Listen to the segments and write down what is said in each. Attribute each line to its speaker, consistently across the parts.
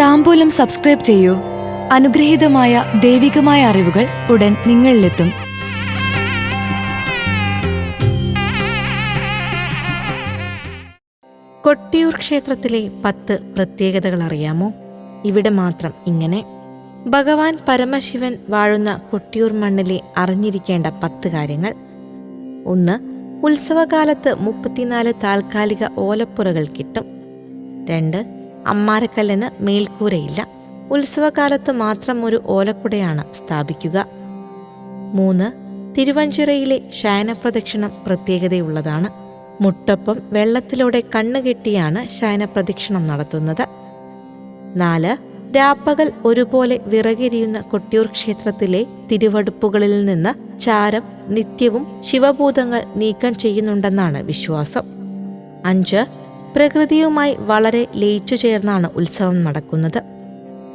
Speaker 1: താമ്പൂലം subscribe ചെയ്യൂ. അനുഗ്രഹീതമായ ദൈവികമായ അറിവുകൾ ഉടൻ നിങ്ങളിലെത്തും.
Speaker 2: കൊട്ടിയൂർ ക്ഷേത്രത്തിലെ പത്ത് പ്രത്യേകതകൾ അറിയാമോ? ഇവിടെ മാത്രം ഇങ്ങനെ. ഭഗവാൻ പരമശിവൻ വാഴുന്ന കൊട്ടിയൂർ മണ്ണിലെ അറിഞ്ഞിരിക്കേണ്ട പത്ത് കാര്യങ്ങൾ. ഒന്ന് ഉത്സവകാലത്ത് മുപ്പത്തിനാല് താൽക്കാലിക ഓലപ്പുറകൾ കിട്ടും. രണ്ട് അമ്മാരക്കല്ലിന് മേൽക്കൂരയില്ല. ഉത്സവകാലത്ത് മാത്രം ഒരു ഓലക്കുടയാണ് സ്ഥാപിക്കുക. മൂന്ന് തിരുവഞ്ചിറയിലെ ശയനപ്രദക്ഷിണം പ്രത്യേകതയുള്ളതാണ്. മുട്ടപ്പം വെള്ളത്തിലൂടെ കണ്ണുകെട്ടിയാണ് ശയനപ്രദക്ഷിണം നടത്തുന്നത്. നാല് രാപ്പകൽ ഒരുപോലെ വിറകിരിയുന്ന കൊട്ടിയൂർ ക്ഷേത്രത്തിലെ തിരുവടുപ്പുകളിൽ നിന്ന് ചാരം നിത്യവും ശിവഭൂതങ്ങൾ നീക്കം ചെയ്യുന്നുണ്ടെന്നാണ് വിശ്വാസം. അഞ്ച് പ്രകൃതിയുമായി വളരെ ലയിച്ചു ചേർന്നാണ് ഉത്സവം നടക്കുന്നത്.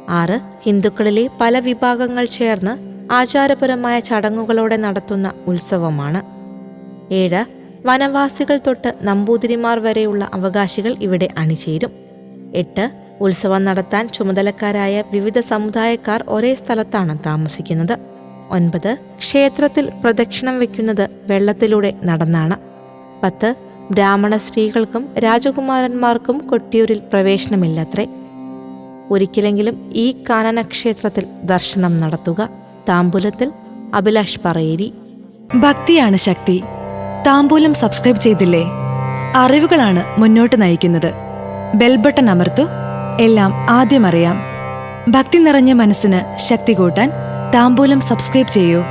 Speaker 2: ആറ് ഹിന്ദുക്കളിലെ പല വിഭാഗങ്ങൾ ചേർന്ന് ആചാരപരമായ ചടങ്ങുകളോടെ നടത്തുന്ന ഉത്സവമാണ്. ഏഴ് വനവാസികൾ തൊട്ട് നമ്പൂതിരിമാർ വരെയുള്ള അവകാശികൾ ഇവിടെ അണിചേരും. എട്ട് ഉത്സവം നടത്താൻ ചുമതലക്കാരായ വിവിധ സമുദായക്കാർ ഒരേ സ്ഥലത്താണ് താമസിക്കുന്നത്. ഒൻപത് ക്ഷേത്രത്തിൽ പ്രദക്ഷിണം വയ്ക്കുന്നത് വെള്ളത്തിലൂടെ നടന്നാണ്. പത്ത് ബ്രാഹ്മണ സ്ത്രീകൾക്കും രാജകുമാരന്മാർക്കും കൊട്ടിയൂരിൽ പ്രവേശനമില്ലത്രേ. ഒരിക്കലെങ്കിലും ഈ കാനനക്ഷേത്രത്തിൽ ദർശനം നടത്തുക. താമ്പൂലത്തിൽ അഭിലാഷ് പറയേരി.
Speaker 1: ഭക്തിയാണ് ശക്തി. താമ്പൂലം സബ്സ്ക്രൈബ് ചെയ്തില്ലേ? അറിവുകളാണ് മുന്നോട്ട് നയിക്കുന്നത്. ബെൽബട്ടൺ അമർത്തു. എല്ലാം ആദ്യം അറിയാം. ഭക്തി നിറഞ്ഞ മനസ്സിന് ശക്തി കൂട്ടാൻ താമ്പൂലം സബ്സ്ക്രൈബ് ചെയ്യൂ.